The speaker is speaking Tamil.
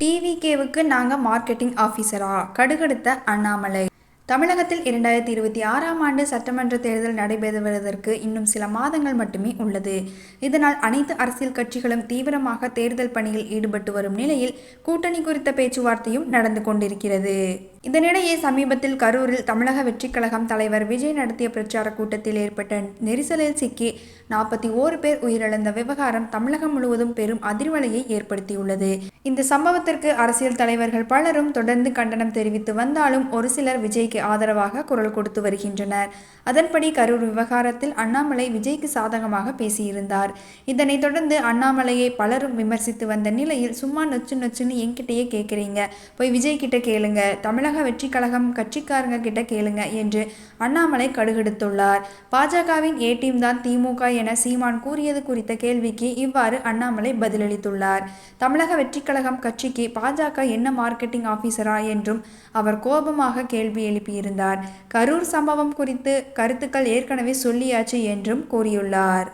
டிவிகேவுக்கு நாங்கள் மார்க்கெட்டிங் ஆஃபீஸரா கடுகடுத்த அண்ணாமலை. தமிழகத்தில் இரண்டாயிரத்தி இருபத்தி ஆறாம் ஆண்டு சட்டமன்ற தேர்தல் நடைபெறுவதற்கு இன்னும் சில மாதங்கள் மட்டுமே உள்ளது. இதனால் அனைத்து அரசியல் கட்சிகளும் தீவிரமாக தேர்தல் பணியில் ஈடுபட்டு வரும் நிலையில் கூட்டணி குறித்த பேச்சுவார்த்தையும் நடந்து கொண்டிருக்கிறது. இதனிடையே சமீபத்தில் கரூரில் தமிழக வெற்றிக் கழகம் தலைவர் விஜய் நடத்திய பிரச்சார கூட்டத்தில் ஏற்பட்ட நெரிசலில் சிக்கி நாற்பத்தி ஓரு பேர் உயிரிழந்த விவகாரம் தமிழகம் முழுவதும் பெரும் அதிர்வலையை ஏற்படுத்தியுள்ளது. இந்த சம்பவத்திற்கு அரசியல் தலைவர்கள் பலரும் தொடர்ந்து கண்டனம் தெரிவித்து வந்தாலும் ஒரு சிலர் விஜய்க்கு ஆதரவாக குரல் கொடுத்து வருகின்றனர். அதன்படி கரூர் விவகாரத்தில் அண்ணாமலை விஜய்க்கு சாதகமாக பேசியிருந்தார். இதனைத் தொடர்ந்து அண்ணாமலையை பலரும் விமர்சித்து வந்த நிலையில் சும்மா நொச்சு நொச்சுன்னு என்கிட்டயே கேட்குறீங்க போய் விஜய் கிட்ட கேளுங்க. தமிழக வெற்றி கழகம் கட்சிக்காரங்க கிட்ட கேளுங்க என்று அண்ணாமலை கடுகெடுத்துள்ளார். பாஜகவின் ஏ டீம் தான் திமுக என சீமான் கூறியது குறித்த கேள்விக்கு இவ்வாறு அண்ணாமலை பதிலளித்துள்ளார். தமிழக வெற்றி கழகம் கட்சிக்கு பாஜக என்ன மார்க்கெட்டிங் ஆபீசரா என்றும் அவர் கோபமாக கேள்வி எழுப்பியிருந்தார். கரூர் சம்பவம் குறித்து கருத்துக்கள் ஏற்கனவே சொல்லியாச்சு என்றும் கூறியுள்ளார்.